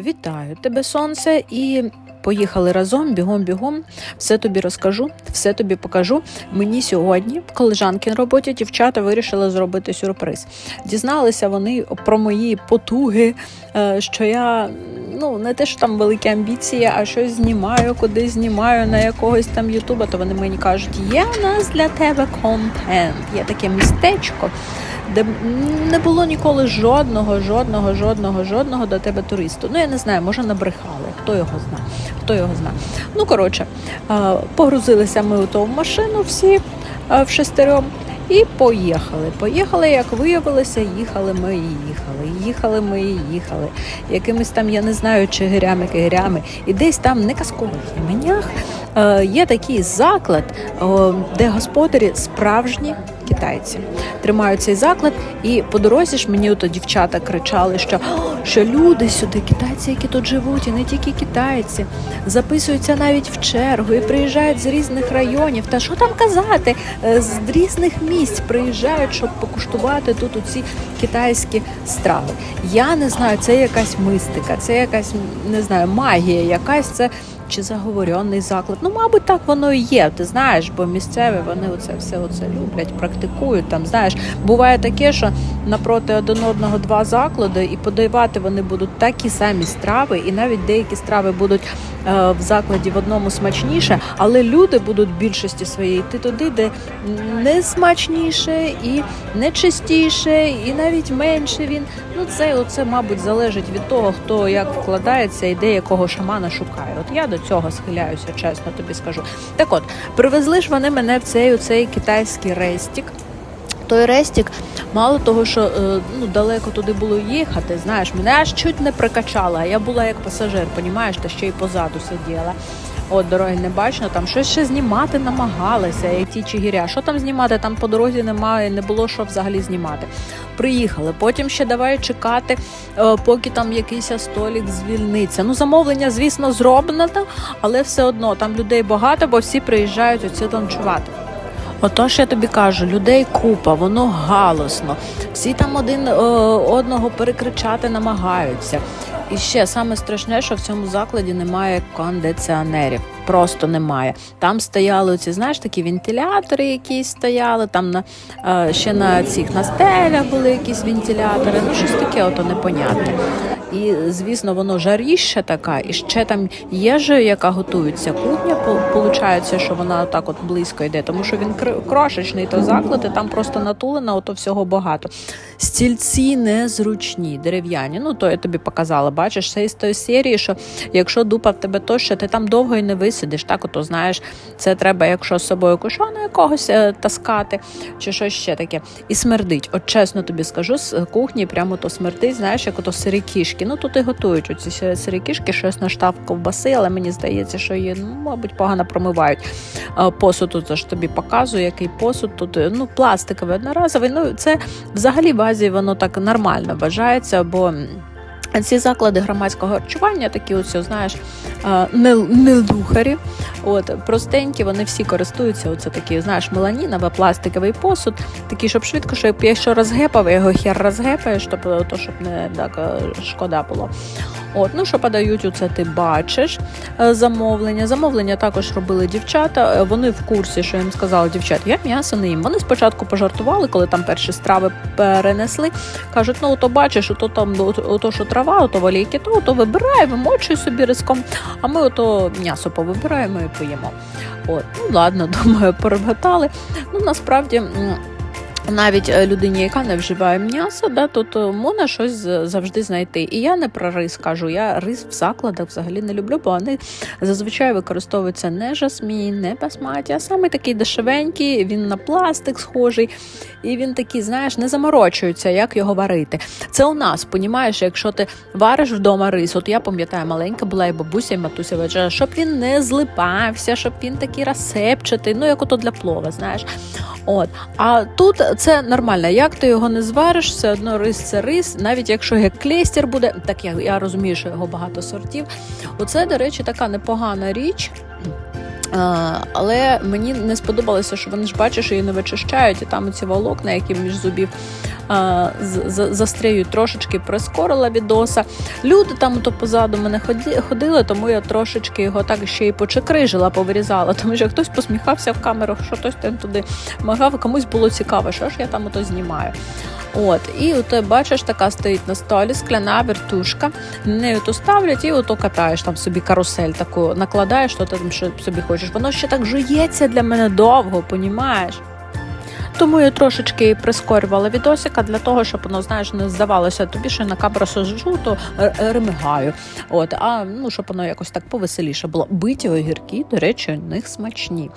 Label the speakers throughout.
Speaker 1: Вітаю тебе, сонце, і поїхали разом, бігом, бігом. Все тобі розкажу, все тобі покажу. Мені сьогодні колежанки на роботі дівчата вирішили зробити сюрприз. Дізналися вони про мої потуги, е, що я ну не те, що там великі амбіції, а щось знімаю, куди знімаю на якогось там ютуба. То вони мені кажуть, є в нас для тебе контент, є таке містечко. Де не було ніколи жодного, жодного, жодного, жодного до тебе туристу. Ну я не знаю, може набрехали, хто його зна, хто його зна. Ну коротше, погрузилися ми у ту машину всі в шестером. І поїхали. Поїхали, як виявилося, їхали ми і їхали. Їхали ми і їхали. Якимись там, я не знаю, чигирями, кигирями. І десь там не казкових іменях є такий заклад, де господарі справжні китайці. Тримають цей заклад, і по дорозі ж мені ото дівчата кричали, що, що люди сюди, китайці, які тут живуть, і не тільки китайці, записуються навіть в чергу і приїжджають з різних районів. Та що там казати? Е, З різних місць приїжджають, щоб покуштувати тут оці китайські страви. Я не знаю, це якась мистика, це якась не знаю, магія, якась це. Чи заговоренний заклад? Ну, мабуть, так воно і є. Ти знаєш, бо місцеві вони оце все оце люблять, практикують. Там знаєш, буває таке, що напроти один одного два заклади, і подавати вони будуть такі самі страви, і навіть деякі страви будуть е, в закладі в одному смачніше, але люди будуть в більшості своєї йти туди, де не смачніше і не чистіше, і навіть менше він. Ну це оце, мабуть, залежить від того, хто як вкладається і де якого шамана шукає. От я до цього схиляюся, чесно тобі скажу. Так от, привезли ж вони мене в цей, у цей китайський рестік. Той рестік, мало того, що е, ну далеко туди було їхати, знаєш, мене аж чуть не прикачало, а я була як пасажир, понімаєш, та ще й позаду сиділа. От дороги не бачно, там щось ще знімати намагалися, як ті чигіря. Що там знімати? Там по дорозі немає, не було що взагалі знімати. Приїхали, потім ще давай чекати, е, поки там якийсь столік звільниться. Ну, замовлення, звісно, зроблено, але все одно там людей багато, бо всі приїжджають оці танцювати. Отож, я тобі кажу, людей купа, воно галосно. Всі там один е, одного перекричати намагаються. І ще саме страшне, що в цьому закладі немає кондиціонерів. Просто немає. Там стояли ці, знаєш, такі вентилятори, якісь стояли. Там на е, ще на цих на стелях були якісь вентилятори. Ну щось таке, ото непонятне. І звісно, воно жаріще така, і ще там їжа, яка готується. Кухня виходить, що вона так от близько йде, тому що він крошечний то заклад, і там просто натулено, ото всього багато. Стільці незручні, дерев'яні. Ну то я тобі показала. Бачиш, це із тої серії, що якщо дупа в тебе то, що ти там довго і не висидиш, так ото знаєш, це треба, якщо з собою кушона якогось е, таскати, чи щось ще таке. І смердить. От чесно тобі скажу, з кухні прямо то смердить, знаєш, як ото сирі кішки. Ну тут і готують оці сирі кішки, щось на штаб ковбаси, але мені здається, що її, ну, мабуть, погано промивають. Посуд тут ж тобі показую, який посуд тут е, ну, пластиковий, одноразовий. Ну, це взагалі в Азії воно так нормально вважається, бо. Ці заклади громадського харчування, такі ось, знаєш, е, не, не духарі, от простенькі, вони всі користуються. Оце такі, знаєш, меланінова, пластиковий посуд, такий, щоб швидко, щоб якщо розгепав, його хер розгепаєш, то, то щоб не так е, шкода було. От, ну що подають, оце ти бачиш е, замовлення. Замовлення також робили дівчата. Е, Вони в курсі, що їм сказала, дівчат, я м'ясо не їм. Вони спочатку пожартували, коли там перші страви перенесли. Кажуть, ну ото бачиш, ото там ото що трава, ото валійки, то ото вибирай, вимочуй собі риском. А ми ото м'ясо повибираємо і поїмо. От, ну ладно, думаю, переготали. Ну насправді. Навіть е, людині, яка не вживає м'ясо, да, тут е, можна щось завжди знайти. І я не про рис кажу. Я рис в закладах взагалі не люблю, бо вони зазвичай використовуються не жасмін, не басматі, а саме такий дешевенький, він на пластик схожий. І він такий, знаєш, не заморочується, як його варити. Це у нас, понімаєш, якщо ти вариш вдома рис, от я пам'ятаю, маленька була і бабуся, і матуся вечора, щоб він не злипався, щоб він такий розсепчатий, ну як ото для плова, знаєш. От. А тут це нормально. Як ти його не звариш, все одно рис це рис, навіть якщо як клейстер буде, так я, я розумію, що його багато сортів. Оце, до речі, така непогана річ. Е, Але мені не сподобалося, що вони ж бачиш, що її не вичищають, і там ці волокна, які між зубів е, з- з- застряють, трошечки прискорила відоса. Люди там то позаду мене ходили, тому я трошечки його так ще й почекрижила, повирізала, тому що хтось посміхався в камеру, що хтось там туди магав, комусь було цікаво, що ж я там ото знімаю. От, і от бачиш, така стоїть на столі скляна вертушка. нею то ставлять і ото катаєш там собі карусель таку, накладаєш, що ти там що собі хочеш. Воно ще так жується для мене довго, понімаєш? Тому я трошечки прискорювала відосика для того, щоб воно, знаєш, не здавалося тобі, що на камеру сижу, то р- ремигаю. От, а ну, щоб воно якось так повеселіше було. Биті огірки, до речі, у них смачні.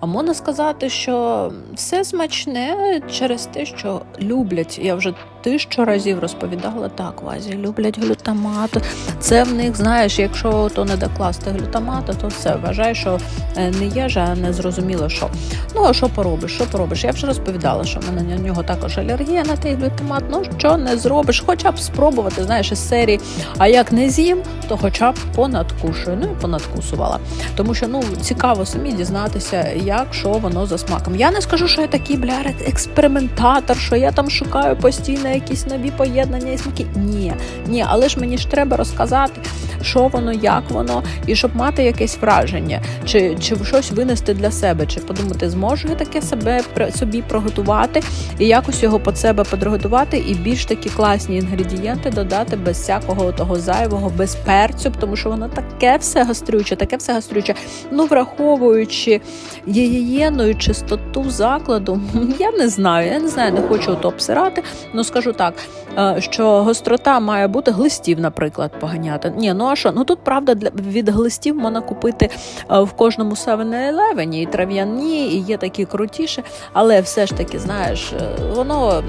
Speaker 1: А можна сказати, що все смачне через те, що люблять. Я вже тисячу разів розповідала так, Вазі, люблять глютамат. Це в них, знаєш, якщо то не докласти глютамата, то все вважай, що е, не їжа, а не зрозуміло що. Ну а що поробиш? Що поробиш? Я вже розповідала, що в мене на нього також алергія на той глютамат. Ну що не зробиш? Хоча б спробувати, знаєш, із серії. А як не з'їм, то хоча б понадкушую. Ну і понадкусувала. Тому що ну цікаво самі дізнатися, як що воно за смаком. Я не скажу, що я такий бля експериментатор, що я там шукаю постійно якісь нові поєднання і смаки. Ні, ні, але ж мені ж треба розказати, що воно, як воно, і щоб мати якесь враження, чи, чи щось винести для себе, чи подумати, зможу я таке себе собі приготувати і якось його під себе підготувати, і більш такі класні інгредієнти додати без всякого того зайвого, без перцю, тому що воно таке все гастрюче, таке все гастрюче. Ну, враховуючи гігієну і чистоту закладу, я не знаю, я не знаю, не хочу то обсирати. Ну скажу так, е, що гострота має бути глистів, наприклад, поганяти. Ні, ну а що? Ну тут правда від глистів можна купити е, в кожному 7-Eleven, і трав'яні, і є такі крутіші, але все ж таки, знаєш, е, воно.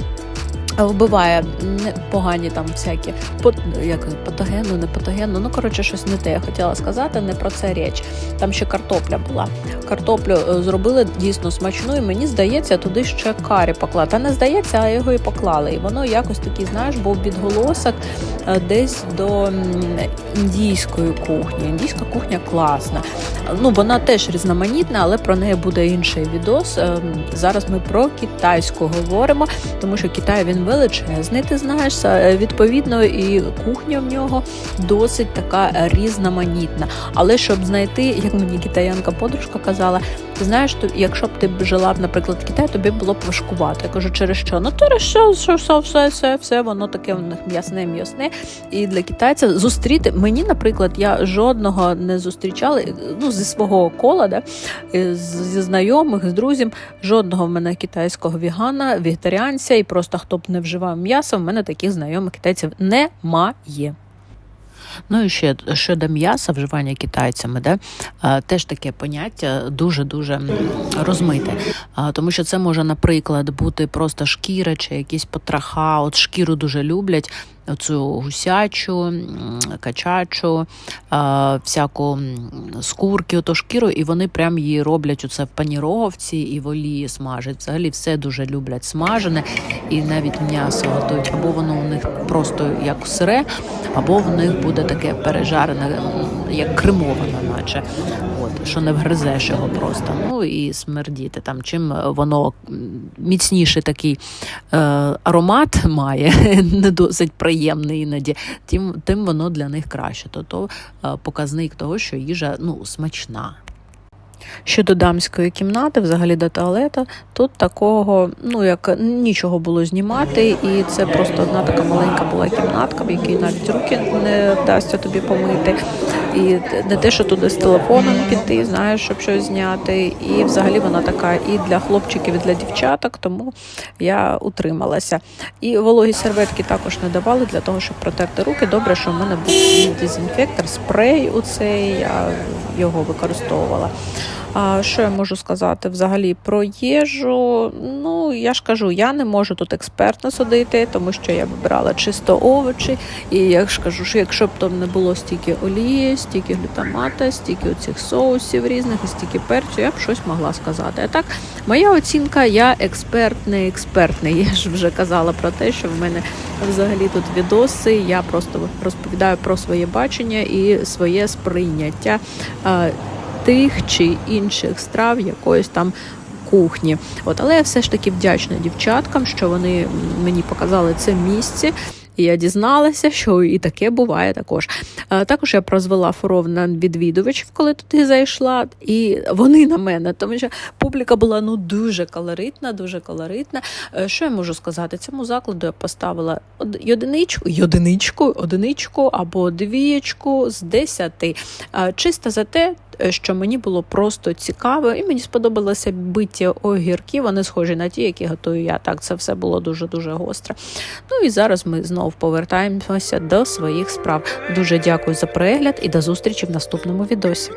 Speaker 1: Вбиває погані там всякі як патогенну, не патогенну. Ну коротше, щось не те. Я хотіла сказати, не про це річ. Там ще картопля була. Картоплю е, зробили дійсно смачну, і мені здається, туди ще карі поклали. Та не здається, а його і поклали. І воно якось такий, знаєш, був відголосок е, десь до індійської кухні. Індійська кухня класна. Ну, вона теж різноманітна, але про неї буде інший відос. Ем, Зараз ми про китайську говоримо, тому що Китай він величезний, ти знаєш, е, відповідно, і кухня в нього досить така різноманітна. Але щоб знайти, як мені китаянка подружка казала, ти знаєш, то якщо б ти б жила наприклад, в Китаї, тобі було б важкувато. Я кажу, через що? Ну через що, що, що все, все, все, воно таке в них м'ясне, м'ясне. І для китайця зустріти мені, наприклад, я жодного не зустрічала ну, зі свого кола, да, зі знайомих, з друзів, жодного в мене китайського вігана, вегетаріанця, і просто хто б не вживав м'ясо, в мене таких знайомих китайців немає. Ну і ще щодо м'яса, вживання китайцями, де теж таке поняття дуже-дуже розмите. Тому що це може, наприклад, бути просто шкіра чи якісь потраха. От шкіру дуже люблять. Оцю гусячу, качачу, всяку скурки, ото шкіру, і вони прям її роблять оце в паніровці і в олії смажать. Взагалі все дуже люблять смажене, і навіть м'ясо готують. Або воно у них просто як сире, або в них буде таке пережарене, як кремоване, наче. От, що не вгризеш його просто. Ну і смердіти там. Чим воно м, міцніший такий е, аромат має, не досить приємний іноді, тим, тим воно для них краще. То, то е, показник того, що їжа ну, смачна. Щодо дамської кімнати, взагалі до туалета, тут такого, ну як нічого було знімати, і це просто одна така маленька була кімнатка, в якій навіть руки не вдасться тобі помити. І не те, що туди з телефоном піти, знаєш, щоб щось зняти. І взагалі вона така і для хлопчиків, і для дівчаток, тому я утрималася. І вологі серветки також не давали для того, щоб протерти руки. Добре, що в мене був дезінфектор, спрей у цей, я його використовувала. А що я можу сказати взагалі про їжу? Ну, я ж кажу, я не можу тут експертно судити, тому що я вибирала чисто овочі. І я ж кажу, що якщо б там не було стільки олії, стільки глютамата, стільки оцих соусів різних, і стільки перцю, я б щось могла сказати. А так, моя оцінка, я експерт, не експертний. Я ж вже казала про те, що в мене взагалі тут відоси. Я просто розповідаю про своє бачення і своє сприйняття. Тих чи інших страв якоїсь там. Кухні, от але я все ж таки вдячна дівчаткам, що вони мені показали це місце, і я дізналася, що і таке буває також. Також я прозвела форов на відвідувачів, коли туди зайшла, і вони на мене, тому що публіка була ну дуже колоритна, дуже колоритна. Е, Що я можу сказати? Цьому закладу я поставила одиничку, одиничку, одиничку або двієчку з десяти. А, Чисто за те, е, що мені було просто цікаво, і мені сподобалося биті огірки. Вони схожі на ті, які готую я. Так, це все було дуже дуже гостре. Ну і зараз ми знов повертаємося до своїх справ. Дуже дякую за перегляд і до зустрічі в наступному відосі.